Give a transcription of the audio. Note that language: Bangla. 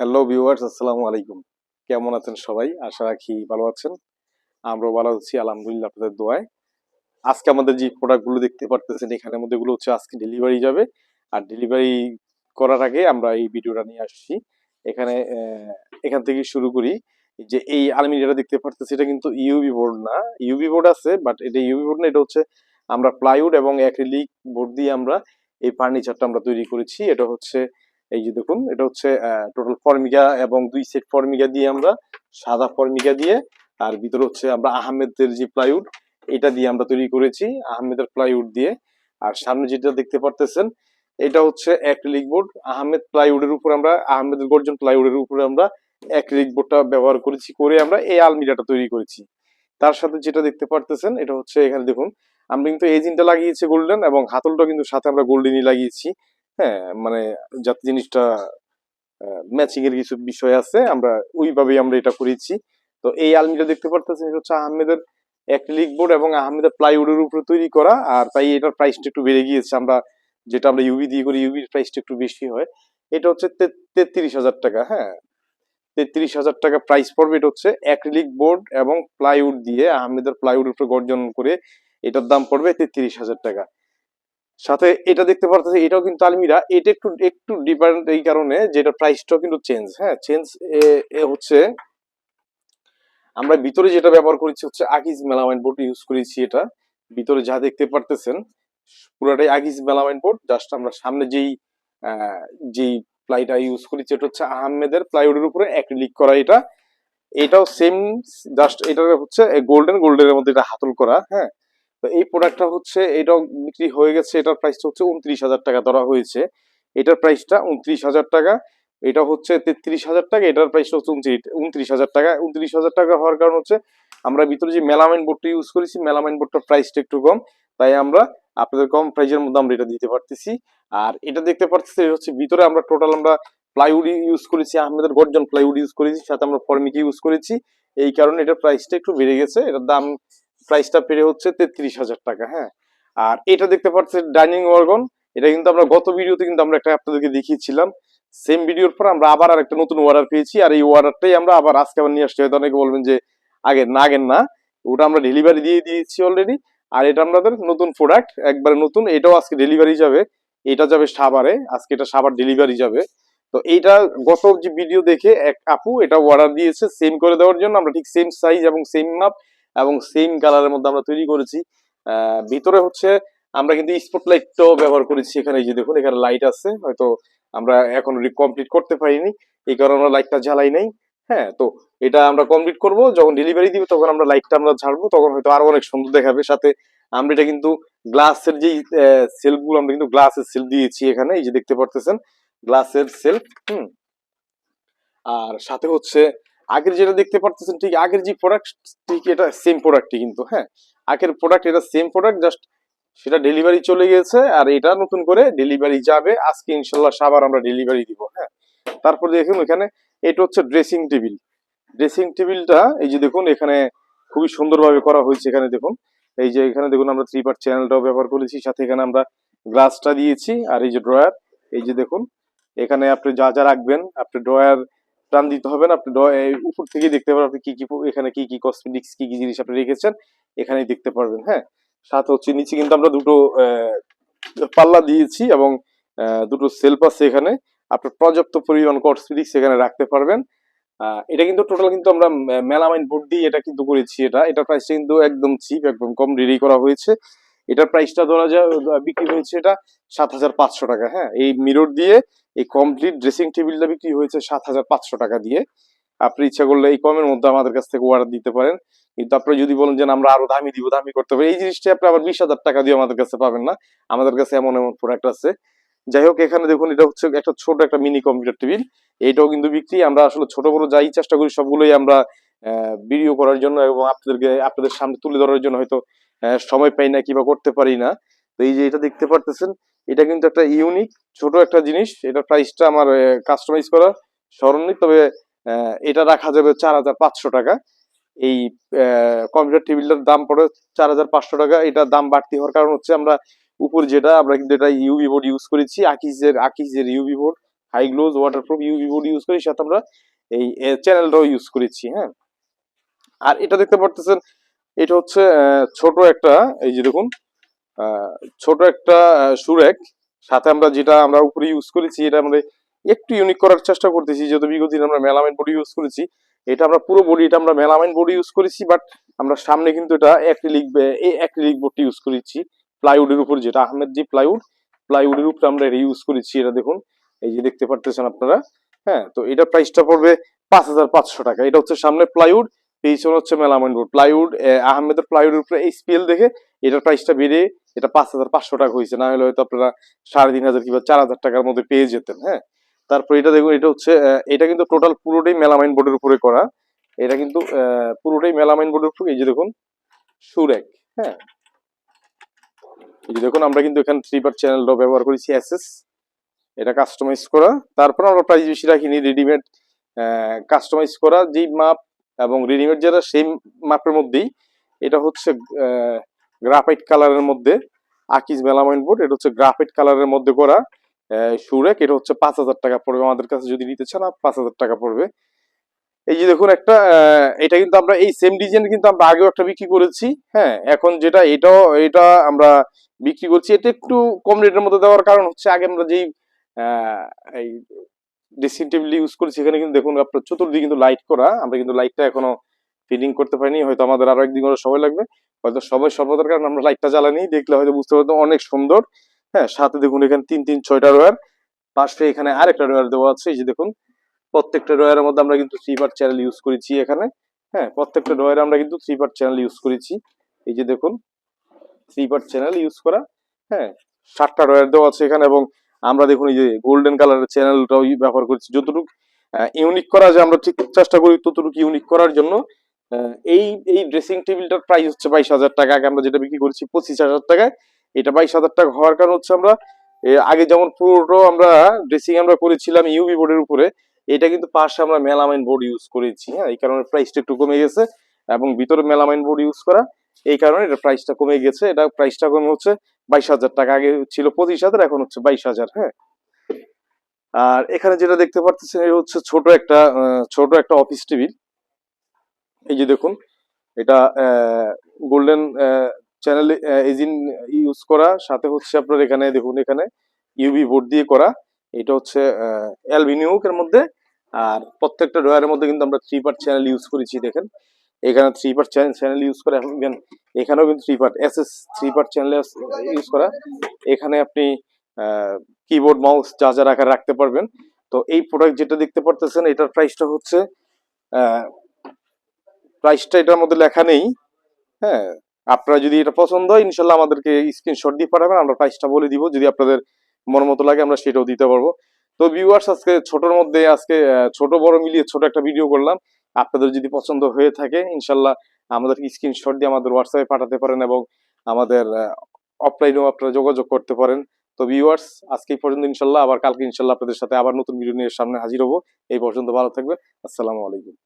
হ্যালো ভিউয়ার্স আসসালামু আলাইকুম। কেমন আছেন সবাই? আশা রাখি ভালো আছেন। আমরাও ভালো আছি, আলহামদুলিল্লাহ আপনাদের দোয়ায়। আজকে আমাদের যে প্রোডাক্টগুলো দেখতে পারতেছেন, এখানের মধ্যে গুলো হচ্ছে আজকে ডেলিভারি যাবে। আর ডেলিভারি করার আগে আমরা এই ভিডিওটা নিয়ে আসছি। এখানে এখান থেকে শুরু করি যে এই আলমিরাটা দেখতে পারতেছি, এটা কিন্তু ইউবি বোর্ড না। ইউবি বোর্ড আছে বাট এটা ইউবি বোর্ড না, এটা হচ্ছে আমরা প্লাইউড এবং অ্যাক্রিলিক বোর্ড দিয়ে আমরা এই ফার্নিচারটা আমরা তৈরি করেছি। এটা হচ্ছে এই যে দেখুন, এটা হচ্ছে টোটাল ফর্মিকা এবং দুই সেট ফর্মিকা দিয়ে আমরা সাদা ফর্মিকা দিয়ে আর ভিতরে হচ্ছে আমরা আহমেদের যে প্লাইউড এটা দিয়ে আমরা তৈরি করেছি, আহমেদের প্লাইউড দিয়ে। আর সামনে যেটা দেখতে পারতেছেন, এটা হচ্ছে অ্যাক্রিলিক বোর্ড আহমেদ প্লাইউডের উপর আমরা, আহমেদের গর্জন প্লাইউডের উপরে আমরা অ্যাক্রিলিক বোর্ডটা ব্যবহার করেছি, করে আমরা এই আলমিরাটা তৈরি করেছি। তার সাথে যেটা দেখতে পারতেছেন, এটা হচ্ছে এখানে দেখুন, আমরা কিন্তু এজিনটা লাগিয়েছি গোল্ডেন এবং হাতলটা কিন্তু সাথে আমরা গোল্ডেনই লাগিয়েছি। হ্যাঁ মানে যাতে জিনিসটা ম্যাচিং এর কিছু বিষয় আছে, আমরা ওইভাবেই আমরা এটা করেছি। তো এই আলমিটা দেখতে পারতেছেন হচ্ছে আহমেদের অ্যাক্রিলিক বোর্ড এবং আহমেদের প্লাইউডের উপরে তৈরি করা, আর তাই এটার প্রাইসটা একটু বেড়ে গিয়েছে। আমরা যেটা আমরা ইউবি দিয়ে করি ইউবির প্রাইসটা একটু বেশি হয়। এটা হচ্ছে তেত্রিশ হাজার টাকা হ্যাঁ। তেত্রিশ হাজার টাকা প্রাইস পড়বে, এটা হচ্ছে অ্যাক্রিলিক বোর্ড এবং প্লাইউড দিয়ে আহমেদের প্লাইউডের উপরে গর্জন করে এটার দাম পড়বে তেত্রিশ হাজার টাকা। সাথে এটা দেখতে পারতেছি, এটাও কিন্তু আলমিরা। এটা একটু একটু ডিফারেন্ট এই কারণে যেটা প্রাইসটাও কিন্তু চেঞ্জ হ্যাঁ চেঞ্জ হচ্ছে, আমরা ভিতরে যেটা ব্যবহার করেছি হচ্ছে আকিজ মেলামাইন বোর্ড ইউজ করেছি এটা। ভিতরে যা দেখতে পারতেছেন, পুরোটাই আকিজ মেলামাইন বোর্ড জাস্ট আমরা সামনে যেই যেই প্লাইটা ইউজ করেছি, এটা হচ্ছে আহমেদের প্লাইউডের উপরে অ্যাক্রিলিক করা এটা। এটাও সেম জাস্ট এটা হচ্ছে গোল্ডেন গোল্ডেনের মধ্যে এটা হাতল করা। হ্যাঁ তো এই প্রোডাক্টটা হচ্ছে, এটাও বিক্রি হয়ে গেছে, এটার প্রাইসটা হচ্ছে উনত্রিশ হাজার টাকা ধরা হয়েছে। এটার প্রাইসটা উনত্রিশ হাজার টাকা, এটা হচ্ছে তেত্রিশ হাজার টাকা, এটার প্রাইস হচ্ছে উনত্রিশ হাজার টাকা। উনত্রিশ হাজার টাকা হওয়ার কারণ হচ্ছে, আমরা ভিতরে যে মেলামাইন বোর্ডটা ইউজ করেছি, মেলামাইন বোর্ডটার প্রাইসটা একটু কম, তাই আমরা আপনাদের কম প্রাইসের মধ্যে আমরা এটা দিতে পারতেছি। আর এটা দেখতে পারতেছি, এটা হচ্ছে ভিতরে আমরা টোটাল আমরা প্লাইউড ইউজ করেছি, আহমেদের গর্জন প্লাইউড ইউজ করেছি, সাথে আমরা ফর্মিকে ইউজ করেছি। এই কারণে এটার প্রাইসটা একটু বেড়ে গেছে, এটার দাম প্রাইসটা পেরে হচ্ছে তেত্রিশ হাজার টাকা হ্যাঁ। আর এটা দেখতে পাচ্ছেন ডাইনিং ওয়ার্গন এটা কিন্তু আমরা গত ভিডিওতে কিন্তু আমরা একটা আপনাদেরকে দেখিয়েছিলাম। সেম ভিডিওর পর আমরা আবার আর একটা নতুন অর্ডার পেয়েছি, আর এই অর্ডারটাই আমরা আবার আজকে আবার নিয়ে আসছি। হয়তো অনেকে বলবেন যে আগের না আগের না। ওটা আমরা ডেলিভারি দিয়ে দিয়েছি অলরেডি আর এটা আমাদের নতুন প্রোডাক্ট একবারে নতুন। এটাও আজকে ডেলিভারি যাবে, এটা যাবে সাভারে, আজকে এটা সাভার ডেলিভারি যাবে। তো এইটা গত যে ভিডিও দেখে এক আপু এটা অর্ডার দিয়েছে সেম করে দেওয়ার জন্য। আমরা ঠিক সেম সাইজ এবং সেম মাপ এবং সেম কালারের মধ্যে আমরা তৈরি করেছি। ভিতরে হচ্ছে আমরা কিন্তু স্পট লাইটটাও ব্যবহার করেছি এখানে। যে দেখুন, এখানে লাইট আছে। হয়তো আমরা এখন কমপ্লিট করতে পারিনি। এই কারণে আমরা লাইটটা জ্বালাই নাই। হ্যাঁ তো এটা আমরা কমপ্লিট করব। যখন ডেলিভারি দিবে, তখন আমরা লাইটটা আমরা ঝাড়বো। তখন হয়তো আরও অনেক সুন্দর দেখাবে। সাথে আমরা এটা কিন্তু গ্লাসের যেই সেলফগুলো আমরা কিন্তু গ্লাসের সেল দিয়েছি এখানে। এই যে দেখতে পারতেছেন গ্লাসের সেলফ হুম। আর সাথে হচ্ছে আগের যেটা দেখতে পারতেছেন, ঠিক আগের যে প্রোডাক্ট ঠিক এটা সেম প্রোডাক্টই কিন্তু হ্যাঁ? আগের প্রোডাক্ট এটা সেম প্রোডাক্ট জাস্ট সেটা ডেলিভারি চলে গেছে, আর এটা নতুন করে ডেলিভারি যাবে। আজকে ইনশাল্লাহ সাবার আমরা ডেলিভারি দিব হ্যাঁ? তারপর দেখুন এখানে, এটা হচ্ছে ড্রেসিং টেবিল ড্রেসিং টেবিলটা এই যে দেখুন, এখানে খুবই সুন্দরভাবে করা হয়েছে এখানে, দেখুন। এই যে এখানে দেখুন, আমরা থ্রি পার্ট চ্যানেলটাও ব্যবহার করেছি, সাথে এখানে আমরা গ্লাসটা দিয়েছি, আর এই যে ড্রয়ার এই যে দেখুন, এখানে আপনি যা যা রাখবেন, আপনি ড্রয়ার টান দিতে হবে না। আপনি উপর থেকে দেখতে পারবেন আপনি কি কি এখানে কি কি কসমেটিক্স কি কি জিনিস আপনি রেখেছেন, এখানেই দেখতে পারবেন হ্যাঁ? সাথে হচ্ছে নিচে কিন্তু আমরা দুটো পাল্লা দিয়েছি এবং দুটো সেলফ আছে এখানে। আপনার পর্যাপ্ত পরিমাণ কসমেটিক্স এখানে রাখতে পারবেন। এটা কিন্তু টোটাল কিন্তু আমরা মেলামাইন বোর্ড দিয়ে এটা কিন্তু করেছি এটা। এটা প্রাইসটা কিন্তু একদম চিপ একদম কম রেডি করা হয়েছে। এটার প্রাইসটা ধরা যায় বিক্রি হয়েছে এটা সাত হাজার পাঁচশো টাকা হ্যাঁ? এই মিরর দিয়ে এই কমপ্লিট ড্রেসিং টেবিলটা বিক্রি হয়েছে সাত হাজার পাঁচশো টাকা দিয়ে। আপনি ইচ্ছা করলে এই কমের মধ্যে আমাদের কাছ থেকে অর্ডার দিতে পারেন। কিন্তু আপনি যদি বলেন যে আমরা আরও দামি দিব, দামি করতে হবে, এই জিনিসটা আপনি আবার বিশ হাজার টাকা দিয়ে আমাদের কাছে পাবেন না। আমাদের কাছে এমন এমন প্রোডাক্ট আছে। যাই হোক, এখানে দেখুন, এটা হচ্ছে একটা ছোট একটা মিনি কম্পিউটার টেবিল এইটাও কিন্তু বিক্রি। আমরা আসলে ছোট বড় যাই চেষ্টা করি, সবগুলোই আমরা ভিডিও করার জন্য এবং আপনাদেরকে, আপনাদের সামনে তুলে ধরার জন্য হয়তো সময় পাই না কিংবা করতে পারি না। তো এই যে এটা দেখতে পারতেছেন, এটা কিন্তু একটা ইউনিক ছোট একটা জিনিস। এটা প্রাইসটা আমার কাস্টমাইজ করা স্মরণীয়। তবে এটা রাখা যাবে চার হাজার পাঁচশো টাকা। এই কম্পিউটার টেবিলটার দাম পড়ে চার হাজার পাঁচশো টাকা। এটা দাম বাড়তি হওয়ার কারণ হচ্ছে আমরা উপর যেটা, আমরা কিন্তু এটা ইউবি বোর্ড ইউজ করেছি। আকিজের আকিজের UV board high gloss waterproof UV board use করি সাথে আমরা এই চ্যানেলটাও ইউজ করেছি হ্যাঁ। আর এটা দেখতে পারতেছেন এটা হচ্ছে ছোট একটা, এই যে দেখুন ছোট একটা সুরেক। সাথে আমরা যেটা আমরা উপরে ইউজ করেছি, এটা আমরা একটু ইউনিক করার চেষ্টা করতেছি, যেহেতু বিগত দিন আমরা মেলামাইন বডি ইউজ করেছি। এটা আমরা পুরো বডি এটা আমরা মেলামাইন বডি ইউজ করেছি বাট আমরা সামনে কিন্তু এটা অ্যাক্রিলিক অ্যাক্রিলিক বোর্ডটি ইউজ করেছি। প্লাইউডের উপর যেটা আহমেদ জি প্লাইউড প্লাইউডের উপরে আমরা এটা ইউজ করেছি, এটা দেখুন, এই যে দেখতে পারতেছেন আপনারা। হ্যাঁ তো এটা প্রাইসটা পড়বে পাঁচ হাজার পাঁচশো টাকা। এটা হচ্ছে সামনে প্লাইউড পিছনে হচ্ছে মেলামাইন বোর্ড প্লাইউড আহমেদের প্লাইউডের উপরে এইচপিএল দেখে এটার প্রাইসটা বেড়ে এটা পাঁচ হাজার পাঁচশো টাকা হয়েছে। না হলে হয়তো আপনারা সাড়ে তিন হাজার কিংবা চার হাজার টাকার মধ্যে পেয়ে যেতেন হ্যাঁ? তারপর এটা দেখুন, এটা হচ্ছে এটা কিন্তু টোটাল পুরোটাই মেলামাইন বোর্ডের উপরে করা। এটা কিন্তু পুরোটাই মেলামাইন বোর্ডের উপরে, এই যে দেখুন, সুরেক হ্যাঁ? এই যে দেখুন, আমরা কিন্তু এখানে থ্রি চ্যানেলটাও ব্যবহার করেছি এসএস এটা কাস্টমাইজ করা। তারপর আমরা প্রাইস বেশি রাখিনি রেডিমেড কাস্টমাইজ করা। যেই মাপ এবং রেডিমেড যেটা সেই মাপের মধ্যেই, এটা হচ্ছে গ্রাফাইট কালারের মধ্যে আকিজ মেলামাইন বোর্ড এটা হচ্ছে গ্রাফাইট কালারের মধ্যে করা সুরেক এটা হচ্ছে পাঁচ হাজার টাকা পড়বে আমাদের কাছে যদি নিতে চান পাঁচ হাজার টাকা পড়বে। এই যে দেখুন একটা এটা কিন্তু আমরা এই সেম ডিজাইন কিন্তু আমরা আগেও একটা বিক্রি করেছি হ্যাঁ এখন যেটা এটাও, এটা আমরা বিক্রি করছি। এটা একটু কম রেটের মধ্যে দেওয়ার কারণ হচ্ছে আগে আমরা যেই এই ড্রেসিং টেবিল ইউজ করেছি। এখানে কিন্তু দেখুন, আপনার চতুর্দিকে কিন্তু লাইট করা। আমরা কিন্তু লাইটটা এখনও ফিটিং করতে পারিনি। হয়তো আমাদের আরও একদিন করে সময় লাগবে। হয়তো সবাই সর্বদার কারণে আমরা লাইটটা জ্বালানি। দেখলে হয়তো বুঝতে পারতাম অনেক সুন্দর। হ্যাঁ সাথে দেখুন এখানে তিন তিন, ছয়টা রয়ার পাশে এখানে আরেকটা রয়ার দেওয়া আছে। এই যে দেখুন, প্রত্যেকটা ড্রয়ারের মধ্যে আমরা কিন্তু পার্ট চ্যানেল ইউজ করেছি এখানে। হ্যাঁ প্রত্যেকটা ড্রয়ারে আমরা কিন্তু পার্ট চ্যানেল ইউজ করেছি। এই যে দেখুন পার্ট চ্যানেল ইউজ করা। হ্যাঁ সাতটা ড্রয়ার দেওয়া আছে এখানে এবং আমরা দেখুন এই যে গোল্ডেন কালারের চ্যানেলটাও ব্যবহার করছি। যতটুকু ইউনিক করা যায় আমরা ঠিক চেষ্টা করি ততটুকু ইউনিক করার জন্য এই এই ড্রেসিং টেবিলটার প্রাইস হচ্ছে বাইশ হাজার টাকা। আগে আমরা যেটা বিক্রি করেছি পঁচিশ হাজার টাকায়, এটা বাইশ হাজার টাকা হওয়ার কারণ হচ্ছে আমরা আগে যেমন পুরোটা আমরা ড্রেসিং আমরা করেছিলাম ইউবি বোর্ডের উপরে, এটা কিন্তু পাশে আমরা মেলামাইন বোর্ড ইউজ করেছি। হ্যাঁ এই কারণে প্রাইসটা একটু কমে গেছে এবং ভিতরে মেলামাইন বোর্ড ইউজ করা। এই কারণে এটা প্রাইসটা কমে গেছে। এটা প্রাইসটা কমে হচ্ছে বাইশ হাজার টাকা। আগে ছিল পঁচিশ হাজার, এখন হচ্ছে বাইশ হাজার হ্যাঁ? আর এখানে যেটা দেখতে পারতেছেন এটা হচ্ছে ছোট একটা ছোট একটা অফিস টেবিল এই যে দেখুন, এটা গোল্ডেন চ্যানেল এজিন ইউজ করা। সাথে হচ্ছে আপনার এখানে, দেখুন এখানে ইউভি বোর্ড দিয়ে করা। এটা হচ্ছে অ্যালবিনিউক এর মধ্যে। আর প্রত্যেকটা ড্রয়ারের মধ্যে কিন্তু আমরা থ্রি পার্ট চ্যানেল ইউজ করেছি, দেখেন। এখানে থ্রি পার্ট চ্যানেল ইউজ করা এখানে- এখানেও কিন্তু three part S S three part channel use করা। এখানে আপনি কিবোর্ড মাউস যা যা রাখার রাখতে পারবেন। তো এই প্রোডাক্ট যেটা দেখতে পারতেছেন, এটার প্রাইসটা হচ্ছে প্রাইসটা এটার মধ্যে লেখা নেই। হ্যাঁ আপনারা যদি এটা পছন্দ হয়, ইনশাল্লাহ আমাদেরকে স্ক্রিনশট দিয়ে পাঠাবেন। আমরা প্রাইসটা বলে দিব। যদি আপনাদের মন মতো লাগে, আমরা সেটাও দিতে পারব। তো ভিউয়ার্স আজকে ছোটর মধ্যে, আজকে ছোট বড় মিলিয়ে ছোট একটা ভিডিও করলাম। আপনাদের যদি পছন্দ হয়ে থাকে, ইনশাল্লাহ আমাদের স্ক্রিনশট দিয়ে আমাদের হোয়াটসঅ্যাপে পাঠাতে পারেন এবং আমাদের অফলাইনেও আপনারা যোগাযোগ করতে পারেন। তো ভিউয়ার্স আজকে এই পর্যন্ত ইনশাল্লাহ। আবার কালকে ইনশাল্লাহ আপনাদের সাথে আবার নতুন ভিডিও নিয়ে সামনে হাজির হব। এই পর্যন্ত ভালো থাকবেন। আসসালামু আলাইকুম।